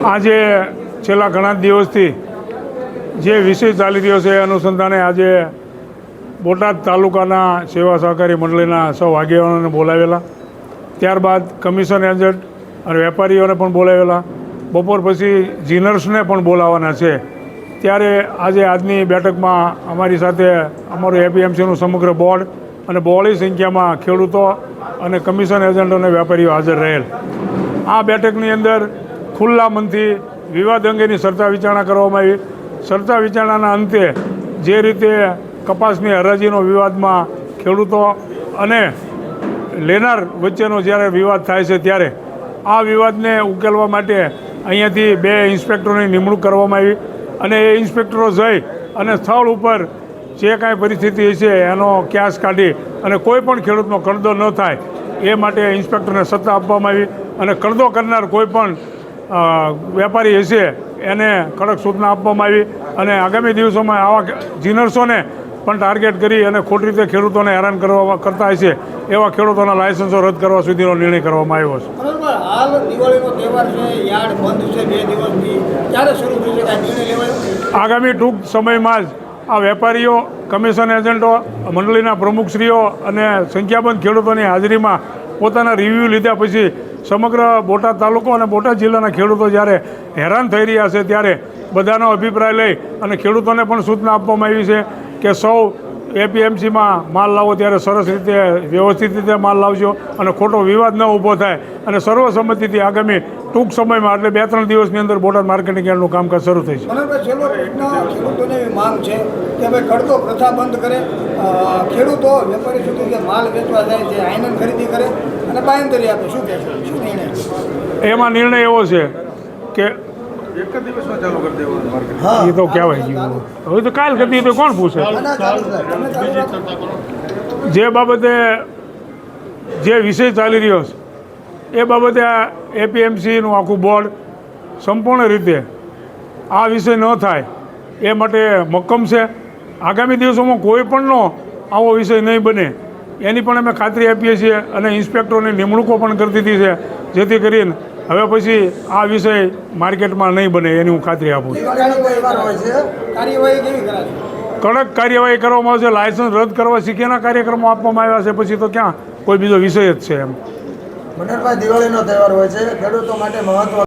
આજે છેલ્લા ઘણા દિવસથી જે વિષય ચાલી રહ્યો છે એ અનુસંધાને આજે બોટાદ તાલુકાના સેવા સહકારી મંડળીના સૌ આગેવાનોને બોલાવેલા. ત્યારબાદ કમિશન એજન્ટ અને વેપારીઓને પણ બોલાવેલા. બપોર પછી જીનર્સને પણ બોલાવવાના છે. ત્યારે આજે આજની બેઠકમાં અમારી સાથે અમારું એપીએમસીનું સમગ્ર બોર્ડ અને બહોળી સંખ્યામાં ખેડૂતો અને કમિશન એજન્ટો અને વેપારીઓ હાજર રહેલ. આ બેઠકની અંદર ખુલ્લા મનથી વિવાદ અંગેની સરતા વિચારણા કરવામાં આવી. સરતા વિચારણાના અંતે જે રીતે કપાસની હરાજીનો વિવાદમાં ખેડૂતો અને લેનાર વચ્ચેનો જ્યારે વિવાદ થાય છે ત્યારે આ વિવાદને ઉકેલવા માટે અહીંયાથી બે ઇન્સ્પેક્ટરોની નિમણૂક કરવામાં આવી અને એ ઇન્સ્પેક્ટરો જઈ અને સ્થળ ઉપર જે કાંઈ પરિસ્થિતિ છે એનો ક્યાસ કાઢી અને કોઈ પણ ખેડૂતનો કરદો ન થાય એ માટે ઇન્સ્પેક્ટરને સત્તા આપવામાં આવી અને કરદો કરનાર કોઈ પણ વેપારી હશે એને કડક સૂચના આપવામાં આવી અને આગામી દિવસોમાં આવા જીનર્સોને પણ ટાર્ગેટ કરી અને ખોટી રીતે ખેડૂતોને હેરાન કરવા કરતા હશે એવા ખેડૂતોના લાયસન્સો રદ કરવા સુધીનો નિર્ણય કરવામાં આવ્યો છે. હાલ દિવાળીનો તહેવાર છે યાર્ડ બંધ છે બે દિવસથી. ક્યારે શરૂ થશે કાંઈ આગામી ટૂંક સમયમાં જ આ વેપારીઓ કમિશન એજન્ટો મંડળીના પ્રમુખશ્રીઓ અને સંખ્યાબંધ ખેડૂતોની હાજરીમાં પોતાના રિવ્યૂ લીધા પછી સમગ્ર બોટાદ તાલુકો અને બોટાદ જિલ્લાના ખેડૂતો જ્યારે હેરાન થઈ રહ્યા છે ત્યારે બધાનો અભિપ્રાય લઈ અને ખેડૂતોને પણ સૂચના આપવામાં આવી છે કે સૌ એપીએમસીમાં માલ લાવો ત્યારે સરસ રીતે વ્યવસ્થિત રીતે માલ લાવજો અને ખોટો વિવાદ ન ઊભો થાય અને સર્વસંમતિથી આગામી ટૂંક સમયમાં એટલે બે ત્રણ દિવસની અંદર બોર્ડર માર્કેટિંગ યાર્ડનું કામકાજ શરૂ થઈ છે માંગ છે કે ભાઈ કડતો પ્રથા બંધ કરે ખેડૂતો વેપારી સુધી જે માલ વેચવા જાય છે આયનન ખરીદી કરે અને બાયંતરી આપે શું કહે શું નિર્ણય એમાં નિર્ણય એવો છે કે એક જ દિવસમાં ચાલુ કરી દેવાનું માર્કેટ એ તો કહેવાય ગયું હવે તો કાલ કરતી તો કોણ પૂછે. જે બાબતે જે વિષય ચાલી રહ્યો છે એ બાબતે આ એપીએમસીનું આખું બોર્ડ સંપૂર્ણ રીતે આ વિષય ન થાય એ માટે મક્કમ છે. આગામી દિવસોમાં કોઈ પણનો આવો વિષય નહીં બને. એની પણ અમે ખાતરી આપીએ છીએ અને ઇન્સ્પેક્ટરોની નિમણૂકો પણ કરી દીધી છે, જેથી કરીને હવે પછી આ વિષય માર્કેટમાં નહીં બને એની હું ખાતરી આપું છું. કડક કાર્યવાહી કરવામાં આવશે, લાયસન્સ રદ કરવા શીખ્યાના કાર્યક્રમો આપવામાં આવ્યા છે, પછી તો ક્યાં કોઈ બીજો વિષય જ છે એમ. મનોહરભાઈ દિવાળીનો તહેવાર હોય છે. ખેડૂતો માટે મહત્વ